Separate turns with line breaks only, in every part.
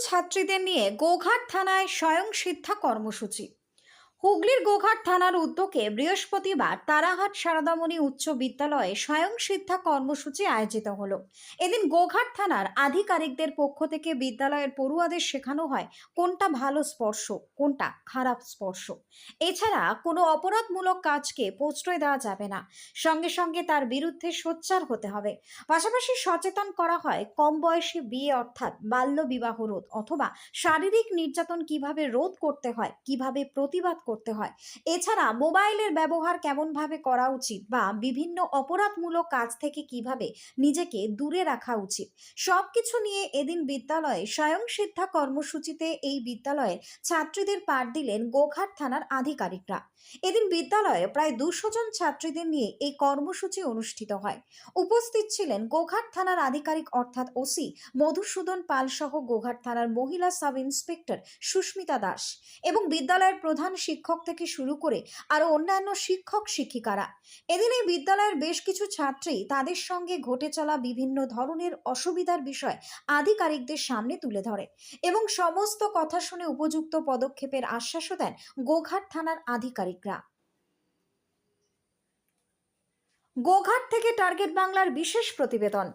ছাত্রীদের নিয়ে গোঘাট থানায় স্বয়ং সিদ্ধা কর্মসূচি। হুগলির গোঘাট থানার উদ্যোগে বৃহস্পতিবার তারাহাট সারদামণি উচ্চ বিদ্যালয়ে স্বয়ং সিদ্ধা কর্মসূচি আয়োজিত হলো। এদিন গোঘাট থানার আধিকারিকদের পক্ষ থেকে বিদ্যালয়ের পড়ুয়াদের শেখানো হয়, কোনটা ভালো স্পর্শ, কোনটা খারাপ স্পর্শ। এছাড়া কোনো অপরাধমূলক কাজকে প্রশ্রয় দেওয়া যাবে না। সঙ্গে সঙ্গে তার বিরুদ্ধে সোচ্চার হতে হবে। পাশাপাশি সচেতন করা হয়, কম বয়সে বিয়ে অর্থাৎ বাল্য বিবাহ রোধ অথবা শারীরিক নির্যাতন কীভাবে রোধ করতে হয়, কীভাবে প্রতিবাদ করতে হয়। এছাড়া মোবাইলের ব্যবহার কেমনভাবে করা উচিত বা বিভিন্ন অপরাধমূলক কাজ থেকে কীভাবে নিজেকে দূরে রাখা উচিত? সব কিছু নিয়ে এদিন বিদ্যালয়ে স্বয়ং সিদ্ধা কর্মসূচিতে এই বিদ্যালয়ের ছাত্রীদের পাঠ দিলেন গোঘাট থানার আধিকারিকরা। এদিন বিদ্যালয়ে প্রায় দুশো জন ছাত্রীদের নিয়ে এই কর্মসূচি অনুষ্ঠিত হয়। উপস্থিত ছিলেন গোঘাট থানার আধিকারিক অর্থাৎ ওসি মধুসূদন পাল সহ গোঘাট থানার মহিলা সাব ইন্সপেক্টর সুস্মিতা দাস এবং বিদ্যালয়ের প্রধান শিক্ষক থেকে শুরু করে আরও অন্যান্য শিক্ষক শিক্ষিকারা। এদিন এই বিদ্যালয়ের বেশ কিছু ছাত্রী তাদের সঙ্গে ঘটে চলা বিভিন্ন ধরনের অসুবিধার বিষয় আধিকারিকদের সামনে তুলে ধরে এবং সমস্ত কথা শুনে উপযুক্ত পদক্ষেপের আশ্বাসও দেন গোঘাট থানার আধিকারিকরা। গোঘাট থেকে টার্গেট বাংলার বিশেষ প্রতিবেদন।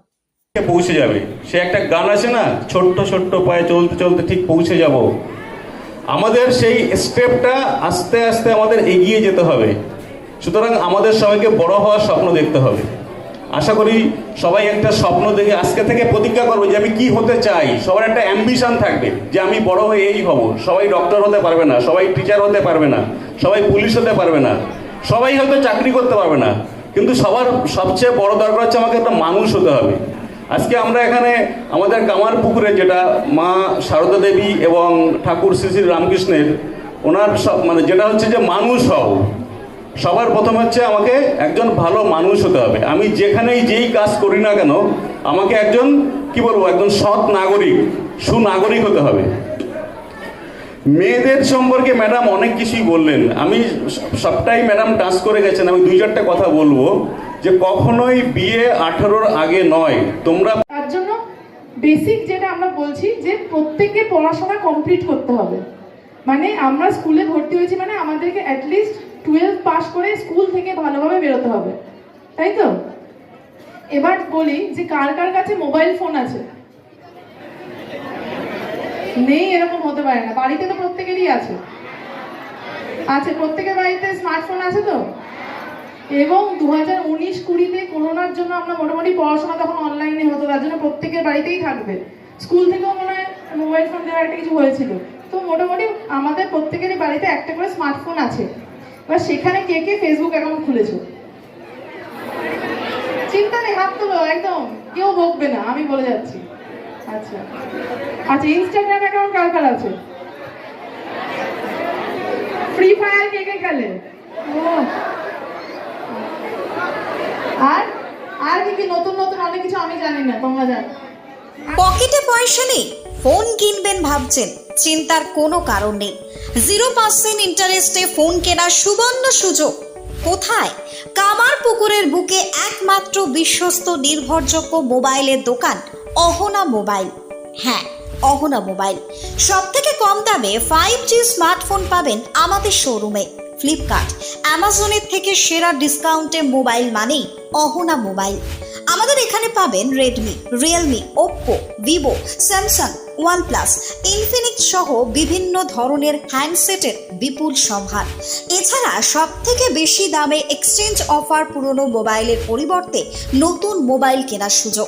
পৌঁছে যাবে। সে একটা গান আছে না? ছোট্ট ছোট্ট পায়ে চলতে চলতে ঠিক পৌঁছে যাব। আমাদের সেই স্টেপটা আস্তে আস্তে আমাদের এগিয়ে যেতে হবে। সুতরাং আমাদের সবাইকে বড় হওয়ার স্বপ্ন দেখতে হবে। আশা করি সবাই একটা স্বপ্ন দেখে আজকে থেকে প্রতিজ্ঞা করবে যে আমি কি হতে চাই। সবার একটা অ্যাম্বিশন থাকবে যে আমি বড় হয়ে এই হব। সবাই ডক্টর হতে পারবে না, সবাই টিচার হতে পারবে না, সবাই পুলিশ হতে পারবে না, সবাই হয়তো চাকরি করতে পারবে না। কিন্তু সবার সবচেয়ে বড় দরকার হচ্ছে আমাকে একটা মানুষ হতে হবে। আজকে আমরা এখানে আমাদের কামার পুকুরে যেটা মা সারদা দেবী এবং ঠাকুর শ্রী শ্রী রামকৃষ্ণের, ওনার সব মানে যেটা হচ্ছে যে মানুষ হও। সবার প্রথম হচ্ছে আমাকে একজন ভালো মানুষ হতে হবে। আমি যেখানেই যেই কাজ করি না কেন, আমাকে একজন, কি বলব, একজন সৎ নাগরিক, সুনাগরিক হতে হবে। মেয়েদের সম্পর্কে ম্যাডাম অনেক কিছুই বললেন। আমি সবটাই ম্যাডাম টাচ করে গেছেন। আমি দুই চারটে কথা বলব। যে কখনোই বিয়ে আঠারোর আগে নয়। তোমরা
তার জন্য বেসিক যেটা আমরা বলছি যে প্রত্যেককে পড়াশোনা কমপ্লিট করতে হবে। মানে আমরা স্কুলে ভর্তি হয়েছি মানে আমাদেরকে অ্যাটলিস্ট টুয়েলভ পাস করে স্কুল থেকে ভালোভাবে বেরোতে হবে। তাই তো? এবার বলি যে কার কার কাছে মোবাইল ফোন আছে? নেই এরকম হতে পারে না। বাড়িতে তো প্রত্যেকেরই আছে। আছে, প্রত্যেকের বাড়িতে স্মার্টফোন আছে তো? এবং দু হাজার উনিশ কুড়িতে করোনার জন্য আমরা মোটামুটি পড়াশোনা তখন অনলাইনে হতো, তার জন্য প্রত্যেকের বাড়িতেই থাকবে। স্কুল থেকেও মনে হয় মোবাইল ফোন দেওয়ার একটা কিছু হয়েছিল। তো মোটামুটি আমাদের প্রত্যেকেরই বাড়িতে একটা করে স্মার্টফোন আছে। এবার সেখানে কে কে ফেসবুক অ্যাকাউন্ট খুলেছো? চিন্তা নেই, হাত তোলো, একদম। কেউ বকবে না, আমি বলে যাচ্ছি। আচ্ছা। আচ্ছা ইনস্টাগ্রাম অ্যাকাউন্ট কার কার আছে? ফ্রি ফায়ার কে কে খেলে? ও আর আর কি নতুন নতুন অনেক কিছু আমি জানি না, তোমরা জানো।
পকেটে পয়সা নেই, ফোন কিনবেন ভাবছেন, চিন্তার কোনো কারণ নেই। জিরো পার্সেন্ট ইন্টারেস্টে ফোন কেনার সুবর্ণ সুযোগ। কোথায়? কামার পুকুরের বুকে একমাত্র বিশ্বস্ত নির্ভরযোগ্য মোবাইলের দোকান, অহনা মোবাইল। হ্যাঁ অহনা মোবাইল। সব থেকে কম দামে ফাইভ জি স্মার্টফোন পাবেন আমাদের শোরুমে ফ্লিপকার্ট অ্যামাজনের থেকে সেরা ডিসকাউন্টে মোবাইল মানেই অহনা মোবাইল আমাদের এখানে পাবেন Redmi Realme Oppo Vivo Samsung OnePlus Infinix সহ বিভিন্ন ধরনের হ্যান্ডসেটের বিপুল সম্ভার। এছাড়া সব থেকে বেশি দামে এক্সচেঞ্জ অফার পুরনো মোবাইলের পরিবর্তে নতুন মোবাইল কেনার সুযোগ।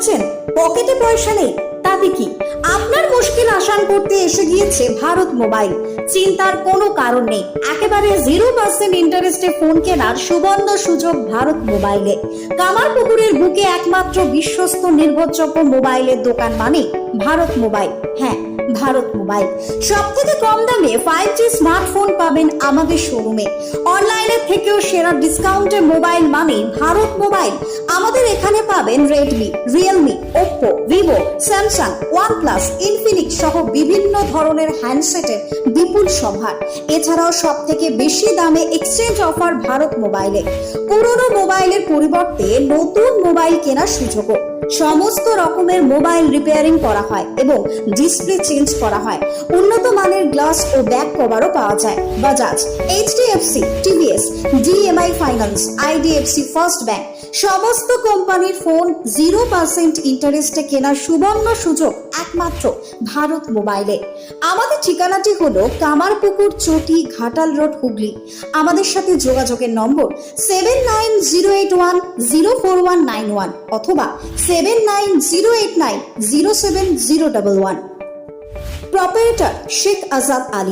ভাবছেন পকেটে পয়সা নেই, তাতে কি? আপনার মুশকিল আসান করতে এসে গিয়েছে ভারত মোবাইল। চিন্তার কোনো কারণ নেই। একেবারে জিরো পার্সেন্ট ইন্টারেস্টে ফোন কেনার সুবর্ণ সুযোগ ভারত মোবাইলে। কামারপুকুরের বুকে একমাত্র বিশ্বস্ত নির্ভরযোগ্য মোবাইলের দোকান মানে ভারত মোবাইল। হ্যাঁ ভারত মোবাইল। সব থেকে কম দামে ফাইভ জি স্মার্টফোন পাবেন আমাদের শোরুমে অনলাইনে থেকেও সেরা ডিসকাউন্টে মোবাইল মানে ভারত মোবাইল। আমাদের এখানে পাবেন Redmi Realme Oppo Vivo Samsung OnePlus Infinix সহ বিভিন্ন ধরনের হ্যান্ডসেটের বিপুল সম্ভার এছাড়াও সব থেকে বেশি দামে এক্সচেঞ্জ অফার ভারত মোবাইলে। পুরনো মোবাইলের পরিবর্তে নতুন মোবাইল কেনার সুযোগও। সমস্ত রকমের মোবাইল রিপেয়ারিং করা হয় এবং ডিসপ্লে চেঞ্জ করা হয়। উন্নত মানের গ্লাস ও ব্যাক কভারও পাওয়া যায়। Bajaj HDFC TVS DMI finance IDFC first bank সমস্ত কোম্পানির ফোন জিরো পার্সেন্ট ইন্টারেস্টে কেনার সুবর্ণ সুযোগ একমাত্র ভারত মোবাইলে আমাদের ঠিকানাটি হলো কামারপুকুর চটি, ঘাটাল রোড, হুগলি। আমাদের সাথে যোগাযোগের নম্বর seven nine zero eight one zero four one nine one অথবা seven nine zero eight nine zero seven zero double one proprietor Sheikh Azad Ali